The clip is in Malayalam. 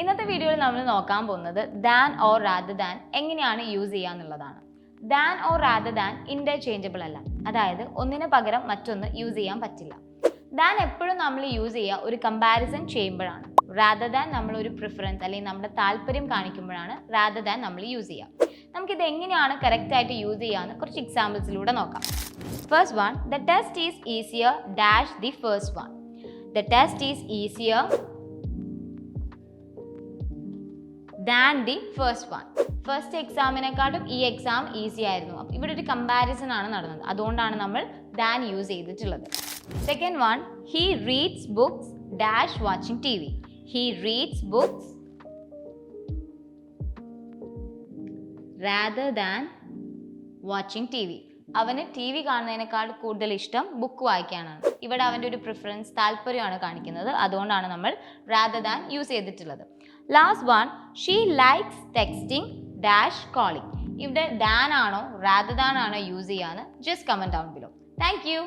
ഇന്നത്തെ വീഡിയോയിൽ നമ്മൾ നോക്കാൻ പോകുന്നത് ദാൻ ഓർ റാദർ ദാൻ എങ്ങനെയാണ് യൂസ് ചെയ്യുക എന്നുള്ളതാണ്. Than or rather than interchangeable അല്ല. അതായത് ഒന്നിന് പകരം മറ്റൊന്ന് യൂസ് ചെയ്യാൻ പറ്റില്ല. ദാൻ എപ്പോഴും നമ്മൾ യൂസ് ചെയ്യുക ഒരു കമ്പാരിസൺ ചെയ്യുമ്പോഴാണ്. റാദർ ദാൻ നമ്മൾ ഒരു പ്രിഫറൻസ് അല്ലെങ്കിൽ നമ്മുടെ താല്പര്യം കാണിക്കുമ്പോഴാണ് റാദർ ദാൻ നമ്മൾ യൂസ് ചെയ്യുക. നമുക്കിത് എങ്ങനെയാണ് കറക്റ്റ് ആയിട്ട് യൂസ് ചെയ്യാമെന്ന് കുറച്ച് എക്സാമ്പിൾസിലൂടെ നോക്കാം. First one the test is easier dash the first one the test is easier than the first one first എക്സാമിനെക്കാട്ടും ഈ എക്സാം ഈസി ആയിരുന്നു. അപ്പം ഇവിടെ ഒരു കമ്പാരിസൺ ആണ് നടന്നത്. അതുകൊണ്ടാണ് നമ്മൾ ദാൻ യൂസ് ചെയ്തിട്ടുള്ളത്. Second one he reads books dash watching T V he reads books rather than watching T V അവന് ടി വി കാണുന്നതിനേക്കാൾ കൂടുതൽ ഇഷ്ടം ബുക്ക് വായിക്കാനാണ്. ഇവിടെ അവന്റെ ഒരു പ്രിഫറൻസ് താല്പര്യമാണ് കാണിക്കുന്നത്. അതുകൊണ്ടാണ് നമ്മൾ റാദർ ദാൻ യൂസ് ചെയ്തിട്ടുള്ളത്. Last one she likes texting dash calling ഇവിടെ ഡാൻ ആണോ റാദർ ദാൻ ആണോ യൂസ് ചെയ്യാന്ന് just comment down thank you